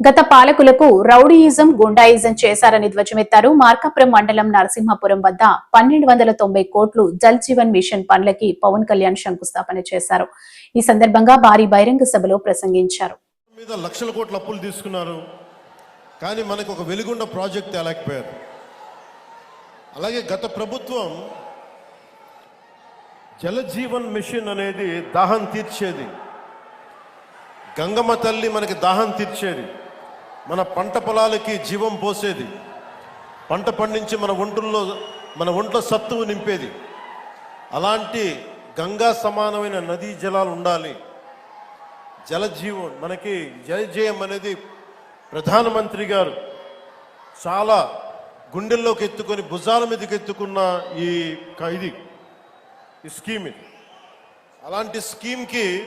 గత పాలకులకు రౌడీయిజం గుండాయిజం చేశారని ధ్వజమెత్తారు మార్కాపురం మండలం నరసింహపురం వద్ద పన్నెండు వందల తొంభై కోట్లు జల్ జీవన్ మిషన్ పనులకి పవన్ కళ్యాణ్ శంకుస్థాపన చేశారు. ఈ సందర్భంగా భారీ బహిరంగ సభలో ప్రసంగించారు. మీద లక్షల కోట్ల అప్పులు తీసుకున్నారు. కానీ మనకు ఒక వెలుగుండ ప్రాజెక్ట్ తేలేకపోయారు. అలాగే గత ప్రభుత్వం జలజీవన్ మిషన్ అనేది దాహం తీర్చేది. గంగమ్మ తల్లి మనకి దాహం తీర్చేది. మన పంట పొలాలకి జీవం పోసేది. పంట పండించి మన ఒంట్లో మన ఒంట్లో సత్తువు నింపేది. అలాంటి గంగా సమానమైన నదీ జలాలు ఉండాలి. జలజీవం మనకి జలజయం అనేది ప్రధానమంత్రి గారు చాలా గుండెల్లోకి ఎత్తుకొని భుజాల మీదకి ఎత్తుకున్న ఈ క- ఇది ఈ స్కీమ్ ఇది. అలాంటి స్కీమ్కి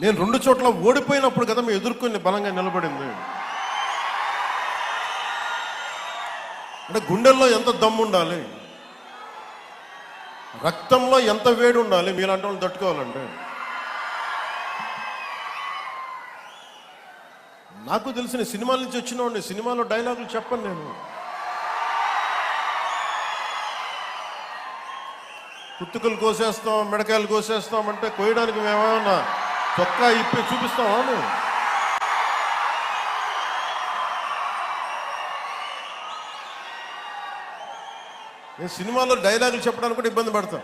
నేను రెండు చోట్ల ఓడిపోయినప్పుడు కదా మేము ఎదుర్కొని బలంగా నిలబడింది. అంటే గుండెల్లో ఎంత దమ్ము ఉండాలి? రక్తంలో ఎంత వేడి ఉండాలి? మీలాంటి వాళ్ళు తట్టుకోవాలంటే. నాకు తెలిసిన సినిమాల నుంచి వచ్చిన సినిమాలో డైలాగులు చెప్పను నేను. కుత్తుకలు కోసేస్తాం మిడకాయలు కోసేస్తాం అంటే కోయడానికి మేమేమన్నా చొక్కా ఇప్పి చూపిస్తావా నువ్వు నేను సినిమాలో డైలాగులు చెప్పడానికి కూడా ఇబ్బంది పడతాం.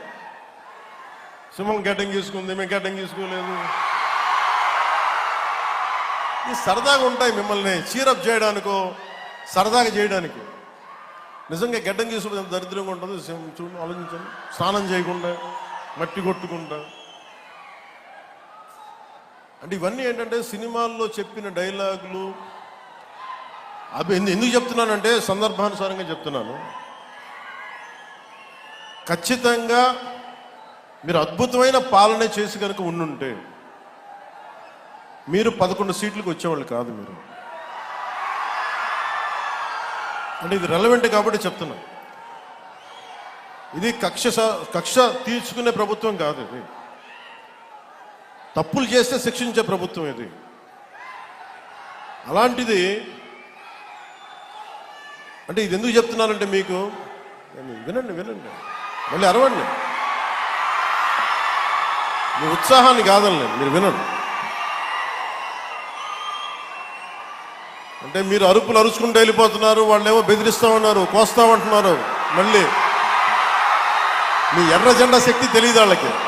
సింహం గడ్డం తీసుకుంది మేము గడ్డం తీసుకోలేదు ఈ సరదాగా ఉంటాయి మిమ్మల్ని చీరప్ చేయడానికో సరదాగా చేయడానికి. నిజంగా గడ్డం తీసుకుంటే దరిద్రంగా ఉంటుంది సింహం ఆలోచించండి. స్నానం చేయకుండా మట్టి కొట్టుకుంటా. అంటే ఇవన్నీ ఏంటంటే సినిమాల్లో చెప్పిన డైలాగులు. అవి ఎందుకు చెప్తున్నానంటే సందర్భానుసారంగా చెప్తున్నాను. ఖచ్చితంగా మీరు అద్భుతమైన పాలన చేసి కనుక ఉండుంటే మీరు పదకొండు సీట్లకు వచ్చేవాళ్ళు కాదు మీరు. అంటే ఇది రెలవెంట్ కాబట్టి చెప్తున్నా. ఇది కక్ష కక్ష తీర్చుకునే ప్రభుత్వం కాదు ఇది. తప్పులు చేస్తే శిక్షించే ప్రభుత్వం ఇది. అలాంటిది అంటే ఇది ఎందుకు చెప్తున్నానంటే మీకు వినండి వినండి మళ్ళీ అరవండి. మీ ఉత్సాహాన్ని కాదండి మీరు వినండి. అంటే మీరు అరుపులు అరుచుకుంటూ వెళ్ళిపోతున్నారు వాళ్ళేమో బెదిరిస్తామన్నారు కోస్తామంటున్నారు మళ్ళీ. మీ ఎర్ర జెండా శక్తి తెలియదు వాళ్ళకి.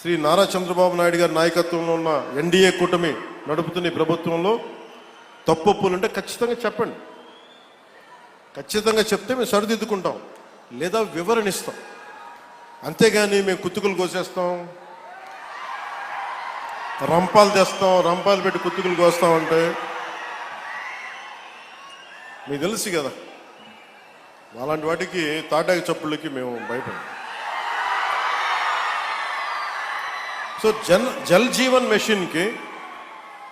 శ్రీ నారా చంద్రబాబు నాయుడు గారి నాయకత్వంలో ఉన్న ఎన్డీఏ కూటమి నడుపుతున్న ప్రభుత్వంలో తప్పొప్పులు ఉంటే ఖచ్చితంగా చెప్పండి. ఖచ్చితంగా చెప్తే మేము సరిదిద్దుకుంటాం. లేదా వివరణ ఇస్తాం అంతేగాని మేము కుత్తుకులు కోసేస్తాం. రంపాలు తెస్తాం. రంపాలు పెట్టి కుత్తుకులు కోస్తామంటే మీకు తెలుసు కదా. అలాంటి వాటికి తాటాకి చప్పుళ్ళకి మేము భయపడం సో జన్ జల్ జీవన్ మెషిన్కి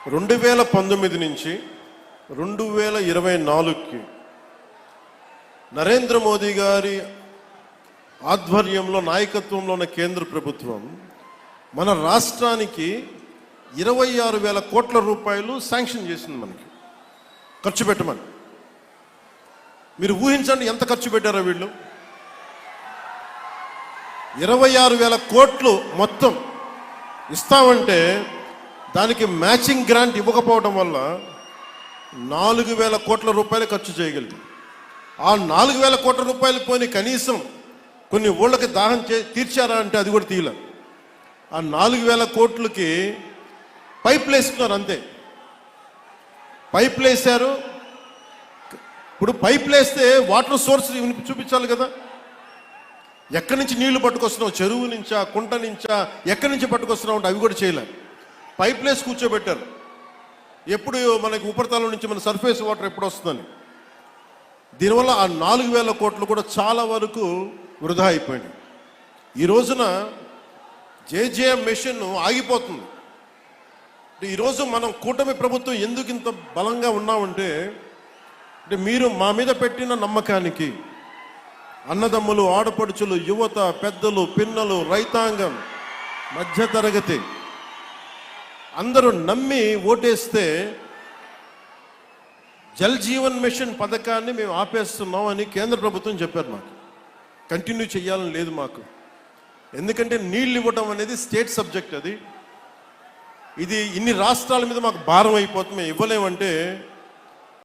రెండు వేల పంతొమ్మిది నుంచి రెండు వేల ఇరవై నాలుగుకి నరేంద్ర మోదీ గారి ఆధ్వర్యంలో నాయకత్వంలో ఉన్న కేంద్ర ప్రభుత్వం మన రాష్ట్రానికి ఇరవై ఆరు వేల కోట్ల రూపాయలు శాంక్షన్ చేసింది మనకి. ఖర్చు పెట్టమని. మీరు ఊహించండి ఎంత ఖర్చు పెట్టారో వీళ్ళు? ఇరవై ఆరు వేల కోట్లు మొత్తం ఇస్తామంటే దానికి మ్యాచింగ్ గ్రాంట్ ఇవ్వకపోవడం వల్ల నాలుగు వేల కోట్ల రూపాయలు ఖర్చు చేయగలిగింది ఆ నాలుగు వేల కోట్ల రూపాయలు పోని కనీసం కొన్ని ఊళ్ళకి దాహం చే తీర్చారా అంటే అది కూడా తీయలే ఆ నాలుగు వేల కోట్లకి పైప్ వేసుకున్నారు అంతే. పైప్ వేశారు ఇప్పుడు పైప్ వేస్తే వాటర్ సోర్స్ చూపించాలి కదా. ఎక్కడి నుంచి నీళ్ళు పట్టుకొస్తున్నావు? చెరువు నుంచా కుంట నుంచా? ఎక్కడి నుంచి పట్టుకొస్తున్నావు అంటే అవి కూడా చేయలే. పైప్లేస్ కూర్చోబెట్టారు. ఎప్పుడు మనకి ఉపరితలం నుంచి మన సర్ఫేస్ వాటర్ ఎప్పుడు వస్తుందని. దీనివల్ల ఆ నాలుగు వేల కోట్లు కూడా చాలా వరకు వృధా అయిపోయింది ఈ రోజున జేజేఎం మిషన్ ఆగిపోతుంది. ఈరోజు మనం కూటమి ప్రభుత్వం ఎందుకు ఇంత బలంగా ఉన్నామంటే అంటే మీరు మా మీద పెట్టిన నమ్మకానికి అన్నదమ్ములు ఆడపడుచులు యువత పెద్దలు పిన్నలు రైతాంగం మధ్యతరగతి అందరూ నమ్మి ఓటేస్తే జల్ జీవన్ మిషన్ పథకాన్ని మేము ఆపేస్తున్నాం అని కేంద్ర ప్రభుత్వం చెప్పారు మాకు. కంటిన్యూ చేయాలని లేదు మాకు. ఎందుకంటే నీళ్ళు ఇవ్వటం అనేది స్టేట్ సబ్జెక్ట్ అది. ఇది ఇన్ని రాష్ట్రాల మీద మాకు భారం అయిపోతుంది. మేము ఇవ్వలేమంటే